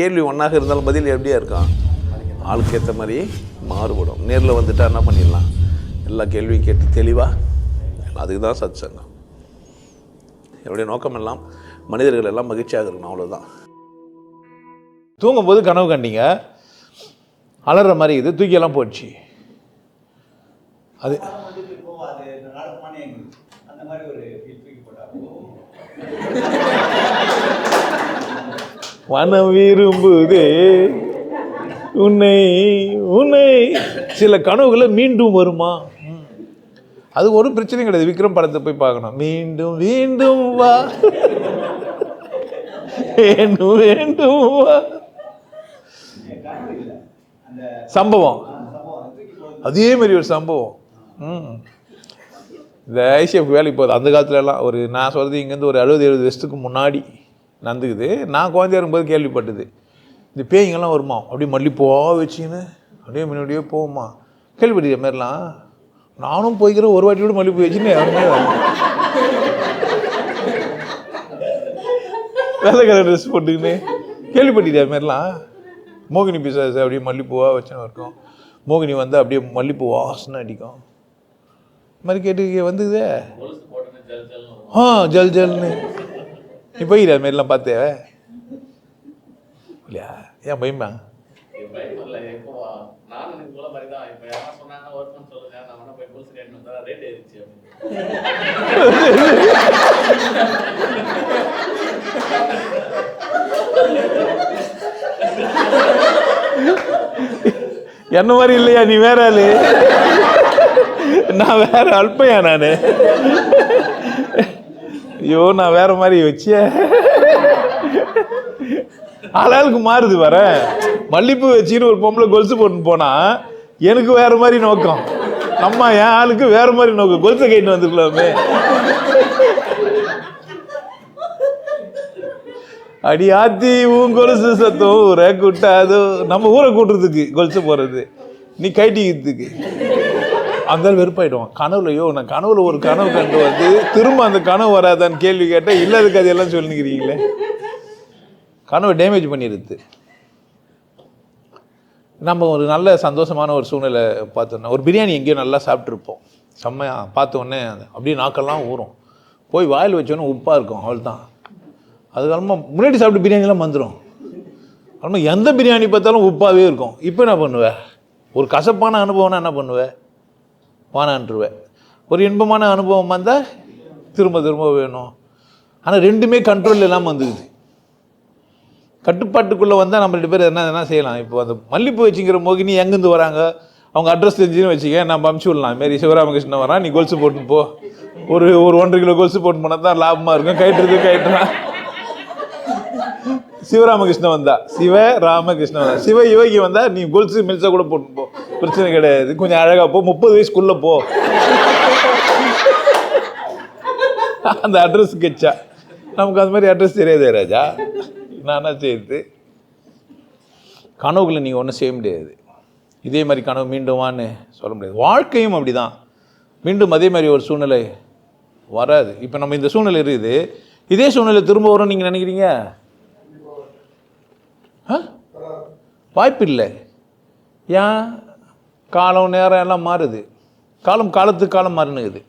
கேள்வி ஒன்றாக இருந்தாலும் பதில் எப்படியா இருக்கும்? ஆளுக்கு ஏற்ற மாதிரி மாறுபடும். நேரில் வந்துட்டா என்ன பண்ணிடலாம்? எல்லா கேள்வியும் கேட்டு தெளிவாக அதுக்கு தான் சத் சங்கம் என்னுடைய நோக்கம் எல்லாம் மனிதர்கள் எல்லாம் மகிழ்ச்சியாக இருக்கணும் அவ்வளோதான் தூங்கும்போது கனவு கண்டீங்க. அலற மாதிரி இது தூக்கியெல்லாம் போச்சு. அது அந்த மாதிரி ஒரு மனம் விரும்புதே. உன்னை உன்னை. சில கனவுகளை மீண்டும் வருமா. அது ஒரு பிரச்சனையும் கிடையாது. விக்ரம் படத்தை போய் பார்க்கணும். மீண்டும் மீண்டும் வா. வேண்டும் வேண்டும் வா. சம்பவம். அதை மாதிரி ஒரு சம்பவம். ம். இந்த ஐசிஎஃப் வேலைக்கு போகுது. அந்த காலத்துல எல்லாம் ஒரு நான் சொல்கிறது இங்கேருந்து ஒரு அறுபது எழுபது வருஷத்துக்கு முன்னாடி நடந்துக்குது நான் குழந்தையா இருக்கும்போது கேள்விப்பட்டது. இந்த பேய்ங்கெல்லாம் வருமா? அப்படியே மல்லிப்பூவாக வச்சுக்கின்னு அப்படியே முன்னாடியே போகுமா கேள்விப்பட்டிய மாதிரிலாம் நானும் போய்க்கிறேன் ஒரு வாட்டி கூட மல்லிப்பூ வச்சுன்னு யாருமே வெள்ளை கலர் ட்ரெஸ் போட்டுக்கின்னு கேள்விப்பட்டியா மாதிரிலாம் மோகினி பிசாசு அப்படியே மல்லிப்பூவாக வச்சுன்னு இருக்கும் மோகினி வந்து அப்படியே மல்லிப்பூ வாசனை அடிக்கும். இது மாதிரி கேட்டு வந்துதே ஆ ஜல் ஜல்னு. நீ போய்கிற அது மாதிரிலாம் பார்த்தே? இல்லையா? ஏன் பயமா? பயம் இல்லை இப்போ நானும் எனக்கு போல மாதிரி தான். இப்போ யாரும் சொன்னாங்க ஒர்க் பண்ண சொல்லுங்க. நான் வேணா போய் புதுசு ரேட் வந்தா ரேட் ஏறிச்சு அப்படின்னு. என்ன மாதிரி இல்லையா? நீ வேற ஆளு. நான் வேற அல்பையா நான்? ஐயோ நான் வேற மாதிரி வச்சே ஆளாளுக்கு மாறுது வர மல்லிப்பூ வச்சுன்னு ஒரு பொம்பளை கொலுசு போட்டுன்னு போனா எனக்கு வேற மாதிரி நோக்கம். அம்மா என் ஆளுக்கு வேற மாதிரி நோக்கம். கொலுசை கைட்டு வந்துருக்கலாமே. அடி ஆத்தி உன் கொலுசு சத்தம் ஊரை கூட்டாதோ. நம்ம ஊரை கூட்டுறதுக்கு கொலுசு போறது. நீ கைட்டிக்கிறதுக்கு அந்த வெறுப்பாயிடுவான். கனவுலையோ நான் கனவுல ஒரு கனவு கண்டு வந்து திரும்ப அந்த கனவு வராதான்னு கேள்வி கேட்டால் இல்லாத கதையெல்லாம் சொல்லிக்கிறீங்களே கனவை டேமேஜ் பண்ணிடுது நம்ம ஒரு நல்ல சந்தோஷமான ஒரு சூழ்நிலை பார்த்தோன்னா ஒரு பிரியாணி எங்கேயோ நல்லா சாப்பிட்ருப்போம் செம்மையா பார்த்த உடனே அப்படியே நாக்கெல்லாம் ஊறும். போய் வாயில் வச்சோன்னே உப்பாக இருக்கும் அவள் தான் அதுக்கப்புறமா முன்னாடி சாப்பிட்டு பிரியாணிலாம் வந்துடும் அப்புறமா எந்த பிரியாணி பார்த்தாலும் உப்பாகவே இருக்கும். இப்போ என்ன பண்ணுவேன் ஒரு கசப்பான அனுபவம்னா என்ன பண்ணுவேன் வானான்றுவேன் ஒரு இன்பமான அனுபவம் வந்தால் திரும்ப திரும்ப வேணும். ஆனால் ரெண்டுமே கண்ட்ரோல் இல்லாமல் வந்துக்குது கட்டுப்பாட்டுக்குள்ளே வந்தால் நம்ம ரெண்டு பேர் என்ன என்ன செய்யலாம்? இப்போ அந்த மல்லிப்பூ வச்சுங்கிற மோகினி எங்கேருந்து வராங்க? அவங்க அட்ரஸ் தெரிஞ்சுன்னு வச்சுக்க நம்ம அமுச்சு விடலாம். மாரி சிவராமகிருஷ்ணன் வரான் நீ கொலுசு போட்டுன்னு போ. ஒரு ஒரு ஒன்றரை கிலோ கொலுசு போட்டு போனால் தான் லாபமாக இருக்கும். கயிற்றுறது கயிற்றுனா. சிவராமகிருஷ்ணன் வந்தா. சிவ ராமகிருஷ்ணன் வந்தா. சிவ யோகி வந்தா நீ கொலுசு மில்சா கூட போட்டு போ. பிரச்சனை கிடையாது. கொஞ்சம் அழகாக போ. முப்பது வயசுக்குள்ளே போ. அந்த அட்ரஸ் கெச்சா. நமக்கு அந்த மாதிரி அட்ரஸ் தெரியாதே ராஜா. நானா செய்யுது கனவுகளை நீங்கள் ஒன்றும் செய்ய முடியாது. இதே மாதிரி கனவு மீண்டுமான்னு சொல்ல முடியாது. வாழ்க்கையும் அப்படிதான். மீண்டும் அதே மாதிரி ஒரு சூழ்நிலை வராது. இப்போ நம்ம இந்த சூழ்நிலை இருக்குது. இதே சூழ்நிலை திரும்ப வரும் நீங்கள் நினைக்கிறீங்க? ஆ? வாய்ப்பு இல்லை ஏன்? காலம் நேரம் எல்லாம் மாறுது. காலம் காலத்துக்கு காலம் மாறினுக்குது.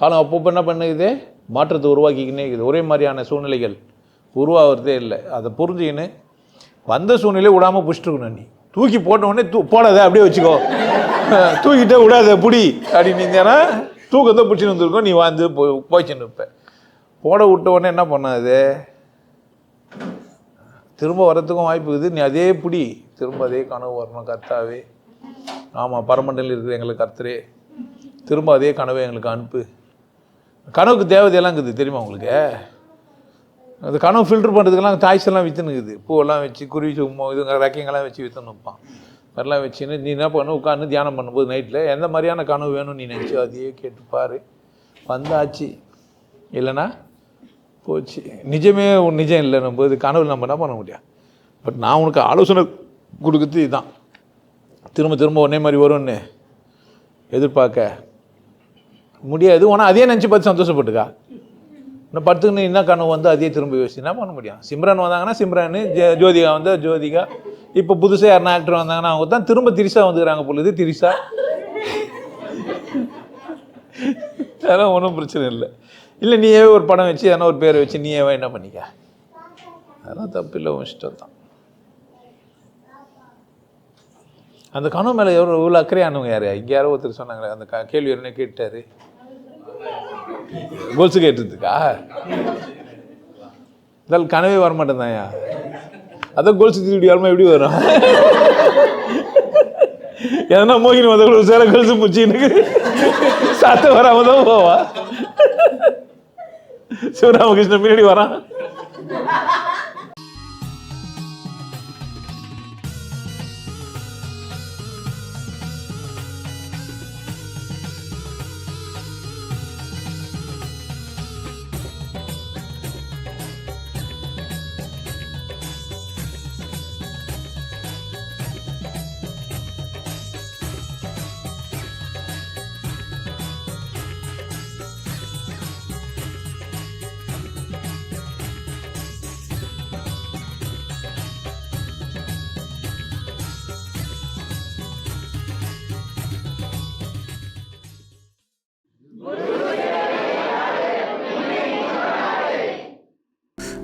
காலம் அப்பப்போ என்ன பண்ணுது மாற்றத்தை உருவாக்கிக்கினே இருக்குது. ஒரே மாதிரியான சூழ்நிலைகள் உருவாகிறதே இல்லை. அதை புரிஞ்சுக்கின்னு வந்த சூழ்நிலையை விடாமல் பிடிச்சிருக்கணும் நீ. தூக்கி போட்டவுடனே தூ போடாத அப்படியே வச்சுக்கோ. தூக்கிட்டே விடாத புடி அப்படின்னு இருந்தேன்னா தூக்கத்தை பிடிச்சின்னு வந்திருக்கோம் நீ வந்து போய் போய்ச்சின்னு இருப்ப. போட விட்ட உடனே என்ன பண்ணாது? திரும்ப வரத்துக்கும் வாய்ப்பு இருக்குது. நீ அதே பிடி திரும்ப அதே கனவு வரணும் கத்தாவே. ஆமாம் பரமண்டலில் இருக்கிற எங்களுக்கு கர்த்தரே. திரும்ப அதே கனவை எங்களுக்கு அனுப்பு. கனவுக்கு தேவதையெல்லாம் இருக்குது தெரியுமா உங்களுக்கு? அந்த கனவு ஃபில்டர் பண்ணுறதுக்கெல்லாம் டாய்ஸ் எல்லாம் விற்றுனுக்குது பூவெல்லாம் வச்சு குருவி சும்மா இது ரெக்கைங்கெல்லாம் வச்சு விற்றுன்னு வைப்பான் அதெல்லாம் வச்சுன்னு நீ என்ன பண்ணு உட்காந்து தியானம் பண்ணும்போது நைட்டில் எந்த மாதிரியான கனவு வேணும்னு நீ நினச்சி அதையே கேட்டுப்பார் வந்தாச்சு. இல்லைன்னா போச்சு. நிஜமே உன் நிஜம் இல்லைன்னும் போது கனவு நம்ம என்ன பண்ண முடியும்? பட் நான் உனக்கு ஆலோசனை கொடுக்குறது இதுதான். திரும்ப திரும்ப ஒன்னே மாதிரி வரும்னு எதிர்பார்க்க. முடியாது. ஆனால் அதே நினச்சி பார்த்து சந்தோஷப்பட்டுக்கா. இன்னும் படுத்துக்கணும் என்ன கனவு வந்து அதே திரும்ப யோசிச்சு என்ன பண்ண முடியும்? சிம்ரன் வந்தாங்கன்னா சிம்ரன் ஜெ- ஜோதிகா வந்து ஜோதிகா. இப்போ புதுசாக யாருன்னா ஆக்டர் வந்தாங்கன்னா அவங்க தான் திரும்ப திரிசா வந்துக்கிறாங்க பொழுது திரிசா அதெல்லாம் ஒன்றும் பிரச்சனை இல்லை. இல்லை நீயே ஒரு படம் வச்சு எதனா ஒரு பேரை வச்சு நீயே என்ன பண்ணிக்க? அதெல்லாம் தப்பு இல்லை உன் இஷ்டம் தான் அந்த கனவு மேலே எவ்வளோ இவ்வளோ அக்கறையானவங்க யார்? இங்கே யாரோ ஒருத்தர் சொன்னாங்களே அந்த க- கேள்வி என்ன கேட்டாரு. கொலுசு கேட்டுறதுக்கா இதால் கனவே வர மாட்டேன்தான்யா அதான் கொலுசு திருடி வரமா எப்படி வரும்? எதனா மோகினி வந்த கூட சேர கொலுசு முடிச்சுன்னு சாத்த வராம தான் போவா. சிவராமகிருஷ்ணன் பின்னாடி வரான்.